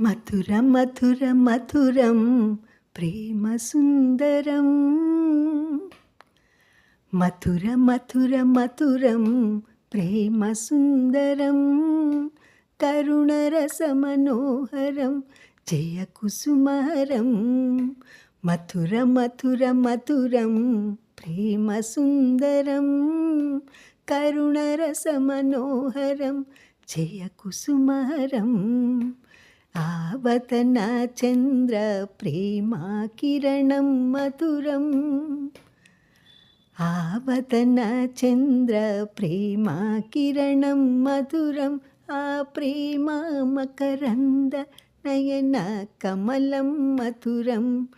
మధుర మధుర మధురం ప్రేమ సుందరం. మధుర మధుర మధురం ప్రేమ సుందరం. కరుణరస మనోహరం జయ కుసుమహరం. మధుర మధుర మధురం ప్రేమ సుందరం. కరుణరస మనోహరం జయ కుసుమహరం ఆవతన చంద్ర ప్రేమా కిరణం మధురం. ఆవతన చంద్ర ప్రేమా కిరణం మధురం.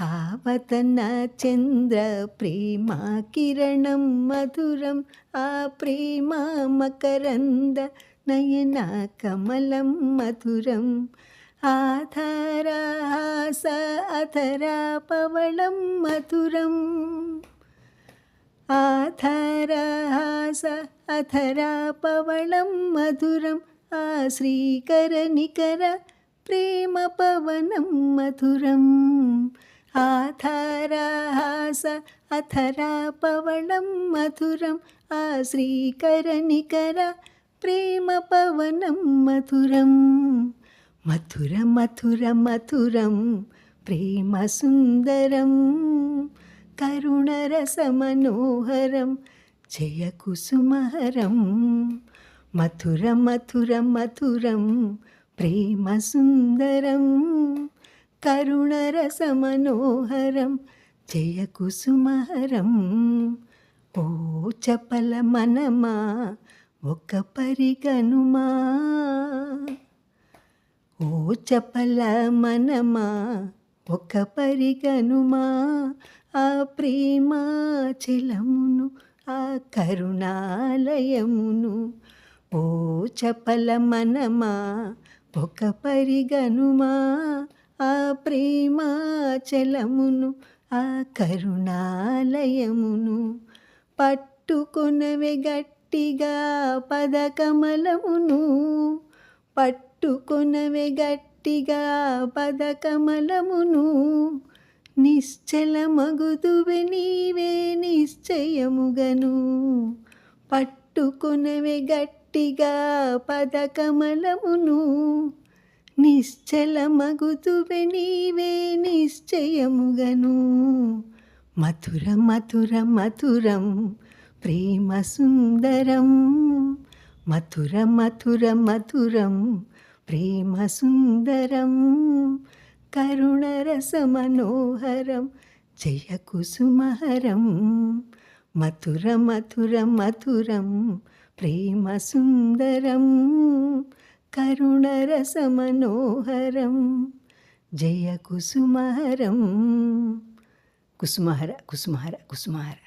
ఆవతన చంద్ర ప్రేమ కిరణం మధురం ఆ ప్రేమ మకరంద నయన కమలం మధురం. ఆధారాస అధరా పవళం మధురం. ఆధారాస అధరా పవళం మధురం ఆ శ్రీకర నికర ప్రేమ పవనం మధురం. ఆధారాస అథరా పవనం మధురం ఆ శ్రీకరనికర ప్రేమ పవనం మధురం. మధుర మధుర మధురం ప్రేమ సుందరం కరుణరస మనోహరం జయ కుసుమహరం. మధుర మధుర మధురం ప్రేమ సుందరం. కరుణరసమనోహరం జయకుసుమహరం జయ కుసుమహరం. ఓ చపల మనమా ఒక పరిగనుమా ఓ చపల మనమా ఒక పరిగనుమా ఆ ప్రేమాచలమును ఆ కరుణాలయమును. ఓ చపల మనమా ఒక పరిగనుమా ఆ ప్రేమాచలమును ఆ కరుణాలయమును పట్టుకొనవే గట్టిగా పదకమలమును పట్టుకొనవే గట్టిగా పదకమలమును. నిశ్చలమగుదువె నీవే నిశ్చయముగను పట్టుకొనవే గట్టిగా పదకమలమును. నిశ్చలమగుతువె నీవే నిశ్చయముగను. మధుర మధుర మధురం ప్రేమ సుందరం. మధుర మధుర మధురం ప్రేమ సుందరం. కరుణరస మనోహరం జయ మధుర మధుర మధురం ప్రేమ సుందరం. करुणरसमनोहरं जयकुसुमहरं कुसुमहर कुसुमहर कुसुमहर